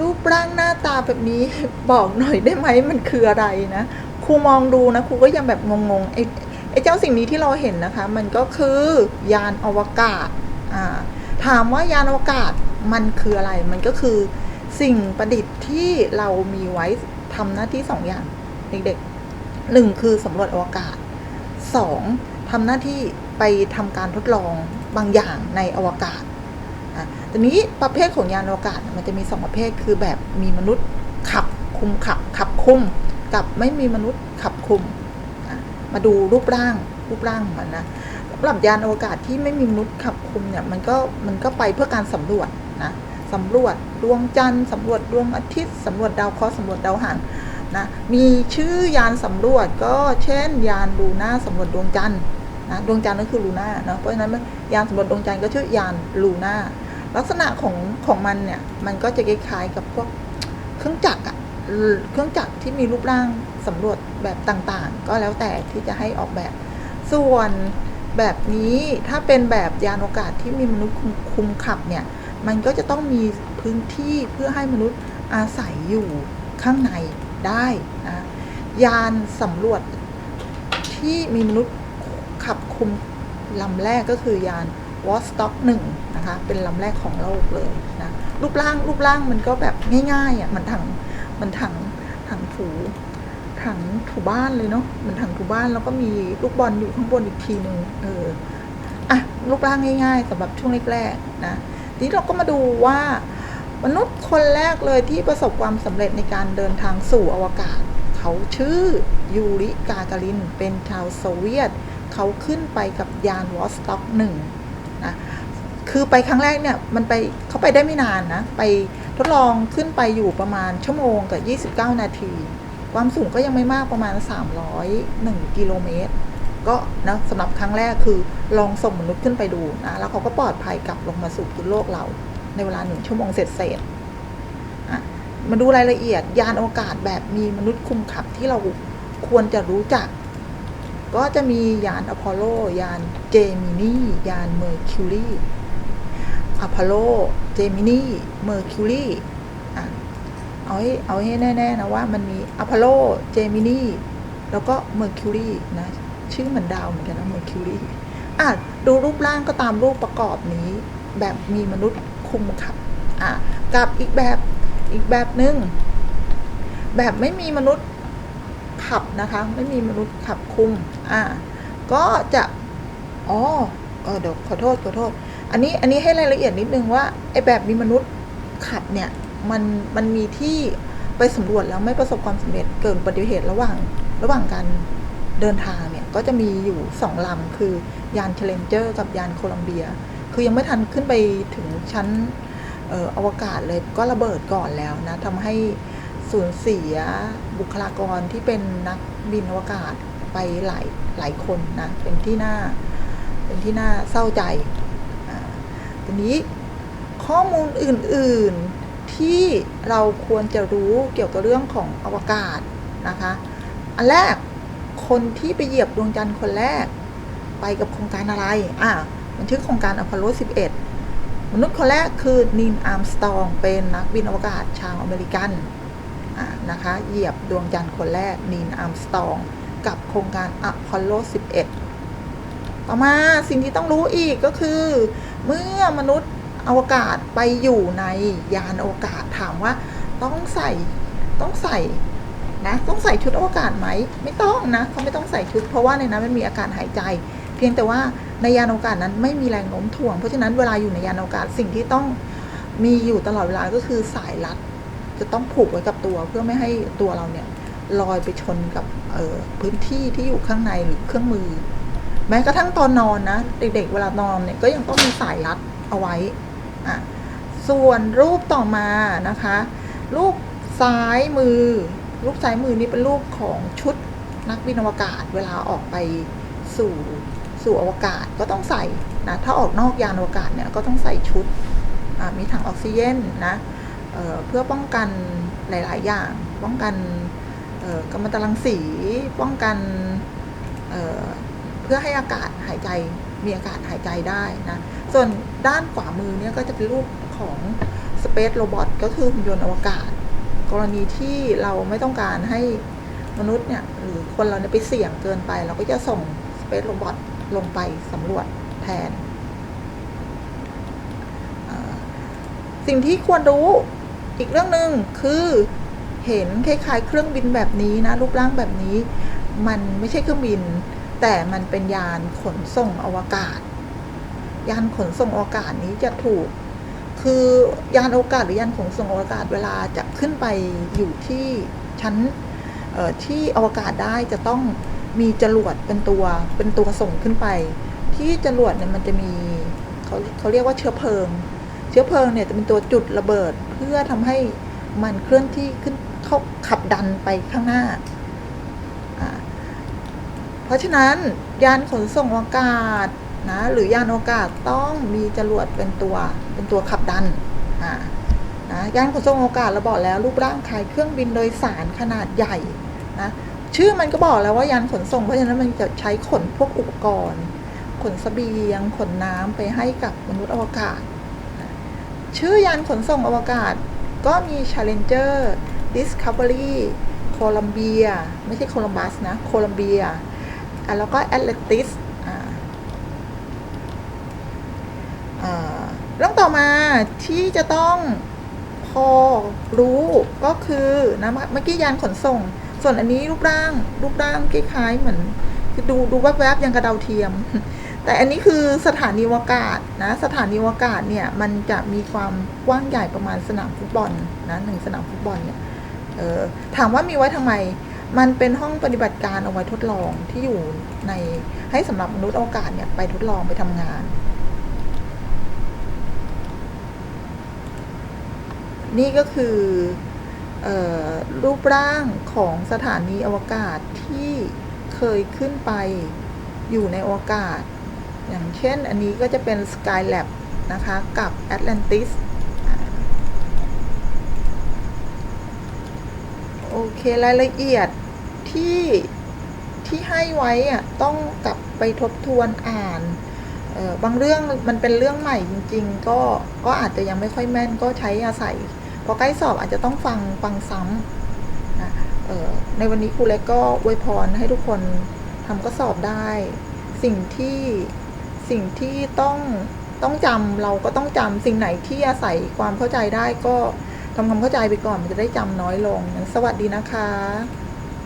รูปร่างหน้าตาแบบนี้บอกหน่อยได้ไหมมันคืออะไรนะครูมองดูนะครูก็ยังแบบงงๆไอ้ไอ้เจ้าสิ่งนี้ที่เราเห็นนะคะ มันก็คือยานอวกาศอ่าถามว่ายานอวกาศมันคืออะไร มันก็คือสิ่งประดิษฐ์ที่เรามีไว้ทำหน้าที่สองอย่างเด็กๆหนึ่งคือสำรวจอวกาศสองทำหน้าที่ไปทำการทดลองบางอย่างในอวกาศ อะทีนี้ประเภทของยานอวกาศมันจะมีสองประเภทคือแบบมีมนุษย์ขับคุมขับขับคุม กับไม่มีมนุษย์ขับคุม มาดูรูปร่างรูปร่างของมันนะสำหรับยานอวกาศที่ไม่มีมนุษย์ขับคุมเนี่ยมันก็มันก็ไปเพื่อการสำรวจนะสำรวจดวงจันทร์สำรวจดวงอาทิตย์สำรวจดาวเคราะห์สำรวจดาวหางนะมีชื่อยานสำรวจก็เช่น ยานลูน่าสำรวจดวงจันทร์นะดวงจันทร์ก็คือลูน่าเนาะเพราะฉะนั้นยานสำรวจดวงจันทร์ก็ชื่อยานลูน่า ลักษณะของของมันเนี่ย มันก็จะคล้ายๆกับพวกเครื่องจักรอะเครื่องจักรที่มีรูปร่างสำรวจแบบต่างๆ ก็แล้วแต่ที่จะให้ออกแบบ ส่วนแบบนี้ถ้าเป็นแบบยานอวกาศที่มีมนุษย์คุมคุมขับเนี่ย มันก็จะต้องมีพื้นที่เพื่อให้มนุษย์อาศัยอยู่ข้างในได้นะยานสำรวจที่มีมนุษย์ขับคุมลำแรกก็คือยานวอสต็อกหนึ่ง นะคะ เป็นลำแรกของโลกเลยนะรูปร่างรูปร่างมันก็แบบง่ายๆอะมันถังมันถังถังถูถังถูบ้านเลยเนาะมันถังถูบ้านแล้วก็มีลูกบอลอยู่ข้างบนอีกทีหนึ่งเอออะรูปร่างง่าย ๆสำหรับช่วงแรกๆนะทีนี้เราก็มาดูว่ามนุษย์คนแรกเลยที่ประสบความสำเร็จในการเดินทางสู่อวกาศ เขาชื่อยูริกาการิน เป็นชาวโซเวียต เขาขึ้นไปกับยานวอสต็อกหนึ่งนะ คือไปครั้งแรกเนี่ยมันไปเขาไปได้ไม่นานนะ ไปทดลองขึ้นไปอยู่ประมาณชั่วโมงกับ 29 นาที ความสูงก็ยังไม่มากประมาณ 301 กิโลเมตร ก็นะสำหรับครั้งแรกคือลองส่งมนุษย์ขึ้นไปดูนะ แล้วเขาก็ปลอดภัยกลับลงมาสู่พื้นโลกเรา ในเวลาหนึ่งชั่วโมงเสร็จเสร็จมาดูรายละเอียดยานอวกาศแบบมีมนุษย์คุมขับที่เราควรจะรู้จัก ก็จะมียานอพอลโล ยานเจมินียานเมอร์คิวรี อพอลโล เจมินีเมอร์คิวรีอะเอาให้เอาให้แน่ ๆ นะว่ามันมีอพอลโล เจมินีแล้วก็เมอร์คิวรีนะ ชื่อเหมือนดาวเหมือนกันนะเมอร์คิวรีอะดูรูปร่างก็ตามรูปประกอบนี้ แบบมีมนุษย์คุมขับอะกับอีกแบบอีกแบบหนึ่งแบบไม่มีมนุษย์ขับนะคะ ไม่มีมนุษย์ขับคุมอ่าก็จะอ๋อเออเดี๋ยวขอโทษขอโทษ อันนี้อันนี้ให้รายละเอียดนิดนึงว่าไอ้แบบมีมนุษย์ขับเนี่ยมันมันมีที่ไปสำรวจแล้วไม่ประสบความสำเร็จเกิดอุบัติเหตุระหว่างระหว่างการเดินทางเนี่ย ก็จะมีอยู่สองลำคือยานเชลเลนเจอร์กับยานโคลัมเบีย คือยังไม่ทันขึ้นไปถึงชั้นเอออวกาศเลยก็ระเบิดก่อนแล้วนะทำให้สูญเสียบุคลากรที่เป็นนักบินอวกาศไปหลายหลายคนนะ เป็นที่น่าเป็นที่น่าเศร้าใจ นี้ ข้อมูลอื่นๆที่เราควรจะรู้เกี่ยวกับเรื่องของอวกาศนะคะ อันแรกคนที่ไปเหยียบดวงจันทร์คนแรก ไปกับโครงการอะไร อะมันชื่อโครงการอพอลโล 11 มนุษย์คนแรกคือนีลอาร์มสตองเป็นนักบินอวกาศชาวอเมริกันนะคะเหยียบดวงจันทร์คนแรกนีลอาร์มสตอง กับโครงการอพอลโล 11 ต่อมาสิ่งที่ต้องรู้อีกก็คือ เมื่อมนุษย์อวกาศไปอยู่ในยานอวกาศถามว่าต้องใส่ต้องใส่นะต้องใส่ชุดอวกาศไหมไม่ต้องนะเขาไม่ต้องใส่ชุด เพราะว่าในนั้นมันมีอากาศหายใจ เพียงแต่ว่าในยานอวกาศนั้นไม่มีแรงโน้มถ่วง เพราะฉะนั้นเวลาอยู่ในยานอวกาศสิ่งที่ต้องมีอยู่ตลอดเวลาก็คือสายรัด จะต้องผูกไว้กับตัวเพื่อไม่ให้ตัวเราเนี่ยลอยไปชนกับออพื้นที่ที่อยู่ข้างในหรือเครื่องมือ แม้กระทั่งตอนนอนนะ เด็กๆ เวลานอนเนี่ยก็ยังต้องมีสายรัดเอาไว้อะส่วนรูปต่อมานะคะ รูปซ้ายมือ รูปซ้ายมือนี่เป็นรูปของชุดนักบินอวกาศ เวลาออกไปสู่สู่อวกาศก็ต้องใส่นะถ้าออกนอกยานอวกาศเนี่ยก็ต้องใส่ชุดมีถังออกซิเจนนะเเพื่อป้องกันหลาย ๆ อย่าง ป้องกันกัมมันตรังสีป้องกัน เพื่อให้อากาศหายใจมีอากาศหายใจได้นะ ส่วนด้านขวามือเนี่ยก็จะเป็นรูปของ Space Robot ก็คือหุ่นยนต์อวกาศ กรณีที่เราไม่ต้องการให้มนุษย์เนี่ยหรือคนเราเนี่ยไปเสี่ยงเกินไป เราก็จะส่ง Space Robot ลงไปสำรวจแทน สิ่งที่ควรรู้อีกเรื่องหนึ่งคือเห็นคล้ายๆ เครื่องบินแบบนี้นะรูปร่างแบบนี้ มันไม่ใช่เครื่องบิน แต่มันเป็นยานขนส่งอวกาศ ยานขนส่งอวกาศนี้จะถูก คือยานอวกาศหรือยานขนส่งอวกาศเวลาจะขึ้นไปอยู่ที่ชั้นเอ่อที่อวกาศได้จะต้องมีจรวดเป็นตัวเป็นตัวส่งขึ้นไป ที่จรวดเนี่ยมันจะมีเขาเขาเรียกว่าเชื้อเพลิง เชื้อเพลิงเนี่ยจะเป็นตัวจุดระเบิดเพื่อทำให้มันเคลื่อนที่ขึ้นเขาขับดันไปข้างหน้า ราะฉะนั้นยานขนส่งอวกาศนะหรือยานอวกาศต้องมีจรวดเป็นตัวเป็นตัวขับดันอ่านะยานขนส่งอวกาศเราบอกแล้วรูปร่างคล้ายเครื่องบินโดยสารขนาดใหญ่นะชื่อมันก็บอกแล้วว่ายานขนส่งเพราะฉะนั้นมันจะใช้ขนพวกอุปกรณ์ ขนเสบียง ขนน้ำไปให้กับมนุษย์อวกาศ ชื่อยานขนส่งอวกาศก็มี Challenger Discovery Columbia ไม่ใช่โคลัมบัสนะ โคลัมเบีย อะแล้วก็ Atlantis อ่าอ่าเรื่องต่อมาที่จะต้องพอรู้ก็คือนะเมื่อกี้ยานขนส่ง ส่วนอันนี้รูปร่างรูปร่างคล้ายๆเหมือนดูดูแวบๆยังกระดาวเทียม แต่อันนี้คือสถานีอวกาศนะสถานีอวกาศเนี่ยมันจะมีความกว้างใหญ่ประมาณสนามฟุตบอลนะหนึ่งสนามฟุตบอลเนี่ยเออถามว่ามีไว้ทำไม มันเป็นห้องปฏิบัติการเอาไว้ทดลองที่อยู่ในให้สำหรับมนุษย์อวกาศเนี่ยไปทดลองไปทำงาน นี่ก็คือออรูปร่างของสถานีอวกาศที่เคยขึ้นไปอยู่ในอวกาศ อย่างเช่นอันนี้ก็จะเป็น Skylab นะคะ กับ Atlantis โอเค รายละเอียด ที่ที่ให้ไว้อะต้องกลับไปทบทวนอ่านบางเรื่องมันเป็นเรื่องใหม่จริง ๆ ก็ก็อาจจะยังไม่ค่อยแม่นก็ใช้อาศัยพอใกล้สอบอาจจะต้องฟังฟังซ้ำนะในวันนี้ครูเล็กก็อวยพรให้ทุกคนทำก็สอบได้ สิ่งที่สิ่งที่ต้องต้องจำเราก็ต้องจำสิ่งไหนที่อาศัยความเข้าใจได้ก็ทำความเข้าใจไปก่อนมันจะได้จำน้อยลง สวัสดีนะคะ